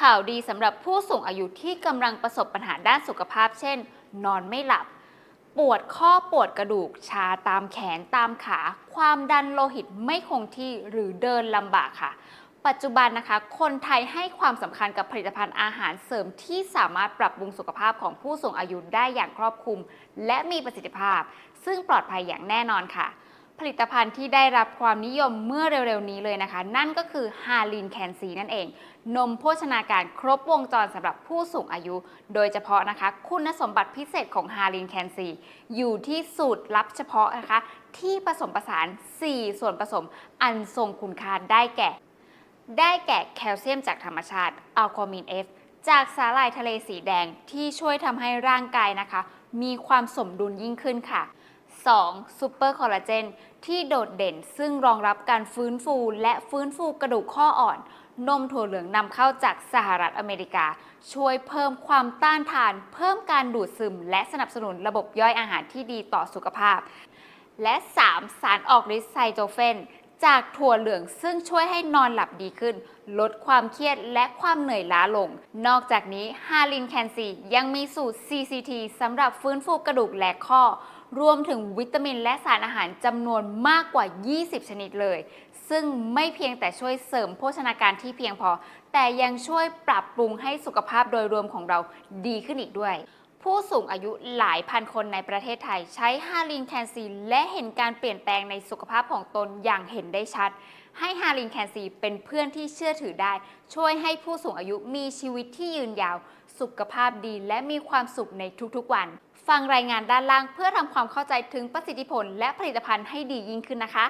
ข่าวดีสำหรับผู้สูงอายุที่กำลังประสบปัญหาด้านสุขภาพ เช่น นอนไม่หลับ ปวดข้อปวดกระดูก ชาตามแขนตามขา ความดันโลหิตไม่คงที่หรือเดินลำบากค่ะ ปัจจุบันนะคะ คนไทยให้ความสำคัญกับผลิตภัณฑ์อาหารเสริมที่สามารถปรับปรุงสุขภาพของผู้สูงอายุได้อย่างครอบคลุม และมีประสิทธิภาพ ซึ่งปลอดภัยอย่างแน่นอนค่ะ ผลิตภัณฑ์ที่ได้รับความนิยมเมื่อเร็วๆนี้เลยนะคะ นั่นก็คือฮาลินแคนซีนั่นเอง นมโภชนาการครบวงจรสำหรับผู้สูงอายุ โดยเฉพาะนะคะ คุณสมบัติพิเศษของฮาลินแคนซีอยู่ที่สูตรลับเฉพาะนะคะ ที่ผสมผสาน 4 ส่วนผสมอันทรงคุณค่าได้แก่ ได้แก่แคลเซียมจากธรรมชาติอัลคอมิน F จากสาหร่ายทะเลสีแดงที่ช่วยทำให้ร่างกายนะคะ มีความสมดุลยิ่งขึ้นค่ะ 2. ซูเปอร์คอลลาเจนที่โดดเด่นซึ่งรองรับการฟื้นฟูและฟื้นฟูกระดูกข้ออ่อน นมถั่วเหลืองนำเข้าจากสหรัฐอเมริกา ช่วยเพิ่มความต้านทาน เพิ่มการดูดซึม และสนับสนุนระบบย่อยอาหารที่ดีต่อสุขภาพ และ 3. สารออกฤทธิ์ไซโตเฟน จากถั่วเหลืองซึ่งช่วยให้นอนหลับดีขึ้น ลดความเครียดและความเหนื่อยล้าลง นอกจากนี้ฮาลินแคนซียังมีสูตร CCT สำหรับฟื้นฟูกระดูกและข้อ รวมถึงวิตามินและสารอาหารจำนวนมากกว่า 20 ชนิดเลย ซึ่งไม่เพียงแต่ช่วยเสริมโภชนาการที่เพียงพอ แต่ยังช่วยปรับปรุงให้สุขภาพโดยรวมของเราดีขึ้นอีกด้วย ผู้สูงอายุหลายพันคนในประเทศไทย ใช้ฮาลินแคนซีและเห็นการเปลี่ยนแปลงในสุขภาพของตนอย่างเห็นได้ชัด ให้ฮาลินแคนซีเป็นเพื่อนที่เชื่อถือได้ ช่วยให้ผู้สูงอายุมีชีวิตที่ยืนยาว สุขภาพดีและมีความสุขในทุกๆวัน ฟังรายงานด้านล่างเพื่อทำความเข้าใจถึงประสิทธิผลและผลิตภัณฑ์ให้ดียิ่งขึ้นนะคะ